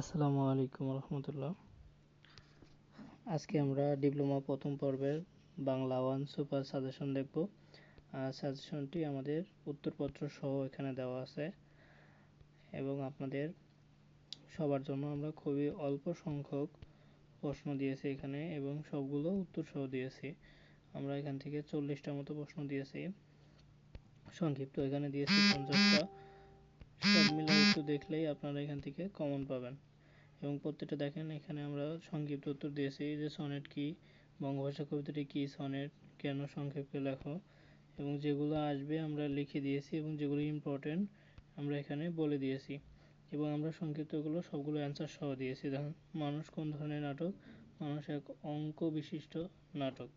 আসসালামু আলাইকুম রহমতুল্লাহ। আজকে আমরা ডিপ্লোমা প্রথম পর্বের বাংলা ওয়ান সুপার সাজেশন দেখব। সাজেশনটি আমাদের উত্তরপত্র সহ এখানে দেওয়া আছে। এবং আপনাদের সবার জন্য আমরা খুবই অল্প সংখ্যক প্রশ্ন দিয়েছি এখানে এবং সবগুলো উত্তর সহ দিয়েছি। আমরা এখান থেকে চল্লিশটা মতো প্রশ্ন দিয়েছি। সংক্ষিপ্ত এখানে দিয়েছি পঞ্চাশটা। সব মিলে একটু দেখলেই আপনারা এখান থেকে কমন পাবেন। এবং প্রত্যেকটা দেখেন, এখানে আমরা সংক্ষিপ্ত উত্তর দিয়েছি যে সনেট কি, বঙ্গভাষা কবিতাটি কি, সনেট কেন সংক্ষেপে লেখো, এবং যেগুলো আসবে আমরা লিখে দিয়েছি এবং যেগুলো ইম্পর্টেন্ট আমরা এখানে বলে দিয়েছি। এবং আমরা সংক্ষিপ্তগুলো সবগুলো অ্যান্সার সহ দিয়েছি। দেখুন, মানুষ কোন ধরনের নাটক? মানুষ এক অঙ্ক বিশিষ্ট নাটক।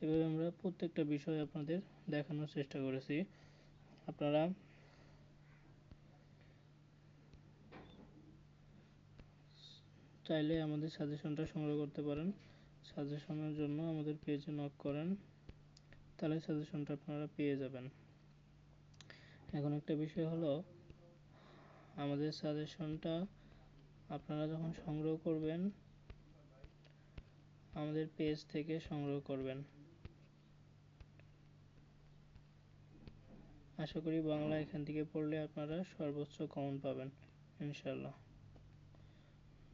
এভাবে আমরা প্রত্যেকটা বিষয় আপনাদের দেখানোর চেষ্টা করেছি। আপনারা চাইলে আমাদের সাজেশনটা সংগ্রহ করতে পারেন। সাজেশনের জন্য আমাদের পেজে নক করেন। তাহলে সাজেশনটা আপনারা পেয়ে যাবেন। এখন একটা বিষয় হলো, আমাদের সাজেশনটা আপনারা যখন সংগ্রহ করবেন, আমাদের পেজ থেকে সংগ্রহ করবেন। আশা করি বাংলা এখান থেকে পড়লে আপনারা সর্বোচ্চ কমন পাবেন ইনশাল্লাহ